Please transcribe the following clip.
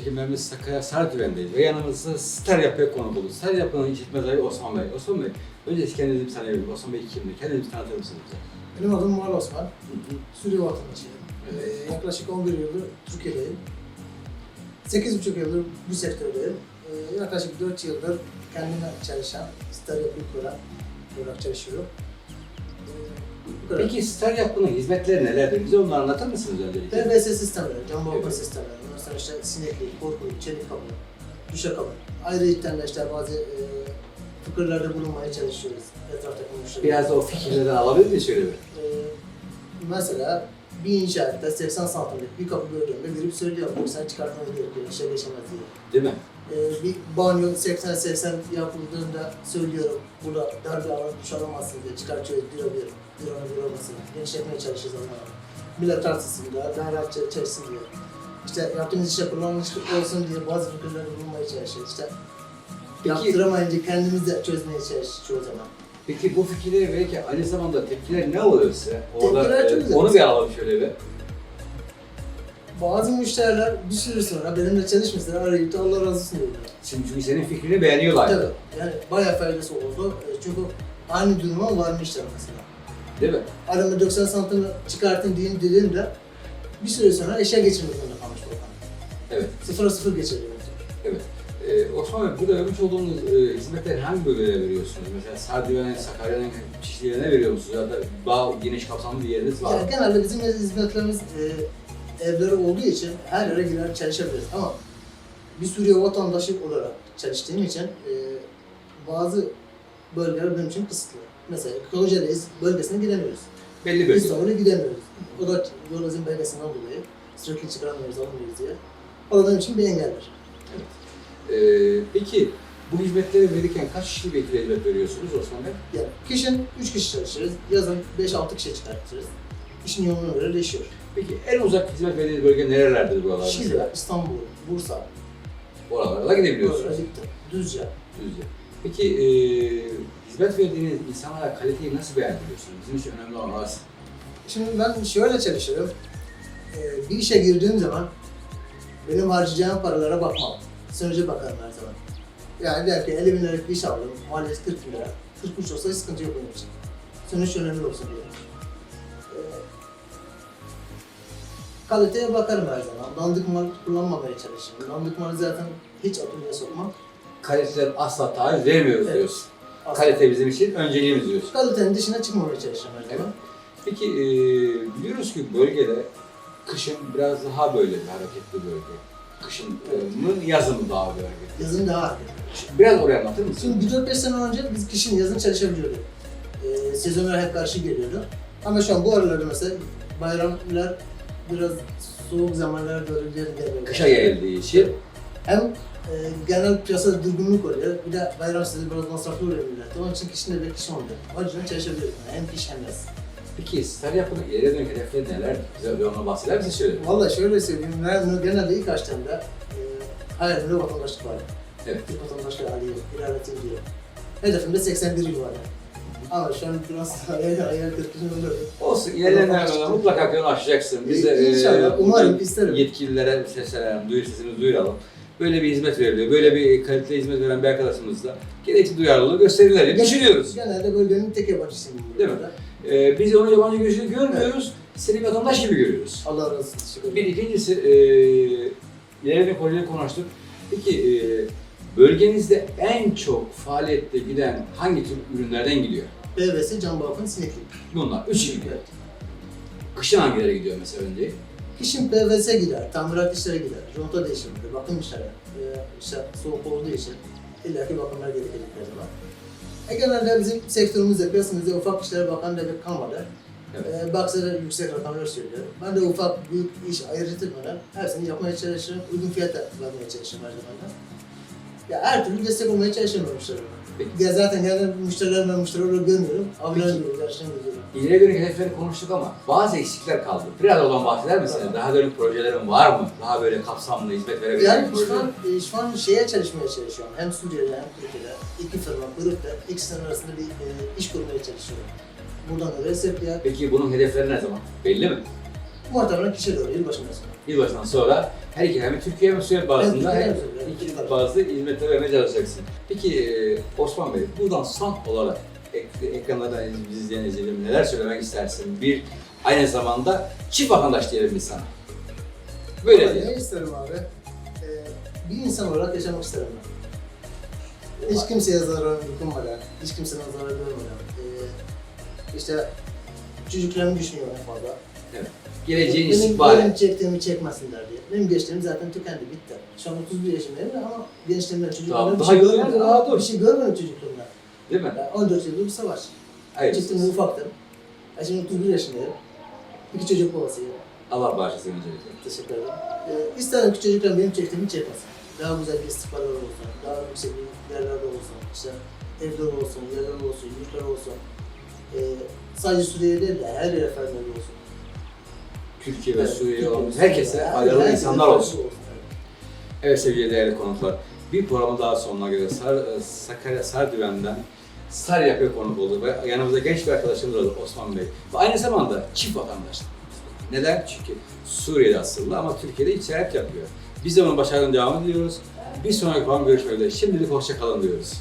firmamız Sakarya Sarıdüven'deyiz ve yanımızda Star Yapı'ya konuk oldu. Star Yapı'nın işletme adayı Osman Bey. Osman Bey, önce kendinizi bir tanıyabilir Osman Bey kimdir? Kendinizi bir tanıtır mısınız? Benim adım Muharrem Osman. Hı hı. Suriye vatandaşıyım. Evet. Ee, yaklaşık 11 yıldır Türkiye'deyim. 8,5 yıldır bu sektördeyim. Ee, yaklaşık 4 yıldır kendime çalışan, star yapı kuran olarak çalışıyorum. Ee, kadar. Peki Star Yapı'nın hizmetleri nelerdir? Bize onları anlatır mısınız öncelikle? PVC sistemleri, cam balkon Evet. sistemleri, ondan sonra işte sineklik, korkuluk, çelik kablo, düşakablo. Ayrıca de işte bazı e, fıkırlarda bulunmaya çalışıyoruz. Etraftaki müşteriler. Biraz da o fikirlerden alabilir miyiz şöyle bir? Ee, mesela bir inşaatta 80 santimlik bir kapı bölümünde girip söylüyor. Bu sen çıkartmanız gerekiyor, işe geçemez diye. Değil mi? Ee, bir banyo 80-80 yapıldığında söylüyorum. Burada dar bir alan duş alamazsın diye çıkartıyor, diyor bir, bir ona bir olmasın. Genişletmeye çalışıyoruz onları. Millet tartısında daha rahat ç- çalışsın diye. İşte yaptığımız işe kullanışlık olsun diye bazı fikirleri bulmaya çalışıyoruz. İşte Peki- yaptıramayınca kendimiz de çözmeye çalışıyoruz çoğu zaman. Peki bu fikirleri verirken aynı zamanda tepkiler ne oluyor size? Orada, Tepkiler çok e, güzel. onu bir alalım şöyle bir. Bazı müşteriler bir süre sonra benimle çalışmışlar arayıp da Allah razı olsun diyorlar. Şimdi çünkü senin fikrini beğeniyorlar. Tabii yani bayağı faydası oldu. E, Çünkü aynı duruma varmışlar mesela. Değil mi? Adamı 90 santim çıkartın diyeyim dediğimde bir süre sonra eşya geçirmek zorunda kalmış Volkan. Evet. Sıfıra sıfır geçiriyor. Evet. Ee, Osman Bey, burada vermiş olduğunuz e, hizmetleri hangi bölgelere veriyorsunuz? Mesela Sardiven'e, Sakarya'nın çeşitli yerine veriyor musunuz? Ya da daha geniş kapsamlı bir yeriniz var mı? Yani genelde bizim hizmetlerimiz e, evleri olduğu için her yere girer çalışabiliriz. Ama bir Suriye vatandaşı olarak çalıştığım için e, bazı bölgeler benim için kısıtlı. Mesela Kocaeli bölgesine gidemiyoruz. Belli bölge. İstanbul'a gidemiyoruz. O da yol izin belgesinden dolayı sürekli çıkaramıyoruz, alamıyoruz diye. O da benim için bir engeldir. Ee, peki bu hizmetleri verirken kaç bir ekibe hizmet veriyorsunuz Osman Bey? Yani kışın 3 kişi çalışırız, yazın 5-6 kişi çıkartırız. İşin yoğunluğuna göre değişiyor. Peki en uzak hizmet verdiğiniz bölge nerelerdir buralar Şile, mesela? İstanbul, Bursa, Oralara da gidebiliyorsunuz. Özlük'te, Düzce. Düzce. Peki e, hizmet verdiğiniz insanlara kaliteyi nasıl beğendiriyorsunuz? Bizim için önemli olan orası. Şimdi ben şöyle çalışıyorum. Ee, bir işe girdiğim zaman benim harcayacağım paralara bakmam. Sonuca bakarım her zaman. Yani der ki 50 bin liralık bir iş aldım, maliyeti 40 bin lira. 43 olsa sıkıntı yok benim için. Sonuç önemli olsun diye. Ee, kaliteye bakarım her zaman. Dandik mal kullanmamaya çalışırım. Dandik malı zaten hiç atölyeye sokmam. Kaliteden asla taviz vermiyoruz Evet. diyorsun. Asla. Kalite bizim için önceliğimiz diyorsun. Kalitenin dışına çıkmamaya çalışırım her zaman. Peki e, biliyoruz ki bölgede kışın biraz daha böyle bir hareketli bölge. Kışın e, mı yazın mı daha hareketli? Yazın daha harika. Biraz oraya anlatır mısın? Şimdi 4-5 sene önce biz kışın yazın çalışabiliyorduk. Ee, sezonlar hep karşı geliyordu. Ama şu an bu aralarda mesela bayramlar biraz soğuk zamanlara doğru geri geliyor. Kışa geldiği için Hem e, genel piyasada durgunluk oluyor. Bir de bayram sezonu biraz masraflı oluyor millet. Onun için da bir kışın oluyor. O yüzden çalışabiliyoruz. Yani hem kış hem yaz. Peki Star Yapı'nın ileriye dönük hedefleri neler? Bize bir ona bahseder misin şöyle? Vallahi şöyle söyleyeyim. Ben genelde ilk açtığımda e, hayalimde vatandaşlık vardı. Evet. Türk vatandaşlığı alayım, ilerletim diye. Hedefimde 81 yıl vardı. Ama şu an biraz hayal, kırıklığına. Olsun ilerleyen dönemde mutlaka yolu aşacaksın. Biz de e, İnşallah, umarım, buradan isterim. Yetkililere seslenelim, duyur sesimizi duyuralım. Böyle bir hizmet veriliyor, böyle bir kaliteli hizmet veren bir arkadaşımız da gerekli duyarlılığı gösterirler diye düşünüyoruz. Genelde bölgenin tek yabancısıyım. Değil mi? Ee, biz onu yabancı gözüyle görmüyoruz, seni vatandaş gibi görüyoruz. Allah razı olsun. Bir ikincisi, e, ileride projeyi konuştuk. Peki e, bölgenizde en çok faaliyette giden hangi tür ürünlerden gidiyor? PVC, cam balkon, sineklik. Bunlar, üç gidiyor. Kışın hangileri gidiyor mesela önce? Kışın PVC gider, tamirat işleri gider, conta değişimleri, bakım işleri. Ee, işte soğuk olduğu için illaki bakımlar gerekecek her zaman. E genelde bizim sektörümüzde, piyasamızda ufak işlere bakan bir kalmadı. Evet. Ee, Baksana yüksek rakamlar söylüyor. Ben de ufak, büyük iş ayırt etmeden hepsini yapmaya çalışıyorum. Uygun fiyata vermeye çalışıyorum her zaman da. Ya her türlü destek olmaya çalışıyorum müşterilere. Peki. Ya zaten genelde müşteriler ben müşteri olarak görmüyorum. Abiler görüyorum, gerçekten görüyorum. İleriye dönük hedefleri konuştuk ama bazı eksikler kaldı. Biraz oradan bahseder misin? Daha dönük projelerin var mı? Daha böyle kapsamlı hizmet verebilecek Yani şu projeler. an, e, şu an şeye çalışmaya çalışıyorum. Hem Suriye'de hem Türkiye'de. iki firma kurup da ikisinin arasında bir e, iş kurmaya çalışıyorum. Buradan da resept ya. Peki bunun hedefleri ne zaman? Belli mi? Muhtemelen kişi doğru yılbaşından sonra. Yılbaşından sonra her iki hem Türkiye hem Suriye bazında hem iki bazı hizmetler vermeye çalışacaksın. Peki e, Osman Bey, buradan son olarak ek, ekranlardan bizi izleyen izleyicilerim neler söylemek istersin? Bir, aynı zamanda çift vatandaş diyelim biz sana. Böyle Ama diyelim. Ne isterim abi? Ee, bir insan olarak yaşamak isterim ben. Hiç kimseye zarar dokunmadan, hiç kimseden zarar görmeden. Ee, işte çocuklarımı düşünüyorum en fazla. Geleceğin benim, istikbali. benim çektiğimi çekmesinler diye. Benim gençliğim zaten tükendi, bitti. Şu an 31 yaşındayım da ama gençliğimden çocuklarımdan Daha- bir şey görmedim. daha dur. Bir şey görmedim çocukluğumdan. Değil mi? Ben 14 yıldır bir savaş. Hayır. Çıktım ufaktım. Ben şimdi 31 yaşındayım. İki çocuk babasıyım. Allah bağışlasın öncelikle. Teşekkür ederim. Ee, isterim ki çocuklar benim çektiğimi çekmesin. Daha güzel bir istikballer olsun, daha yüksek bir yerlerde olsun, işte evler olsun, yerler olsun, yurtlar olsun. Ee, sadece Suriye değil de her yere faydalı olsun. Türkiye ve Suriye olan herkese herkese insanlar olsun. Evet sevgili değerli konuklar, bir programın daha sonuna göre Sar, e, Sakarya Sardüven'den Sar yapıyor konuk oldu ve yanımızda genç bir arkadaşımız oldu Osman Bey. Ve aynı zamanda çift vatandaşlık. Neden? Çünkü Suriye'de asıllı ama Türkiye'de iç seyahat yapıyor. Biz de onun başarılarına devam ediyoruz. Bir sonraki program görüşmek üzere. Şimdilik hoşça kalın diyoruz.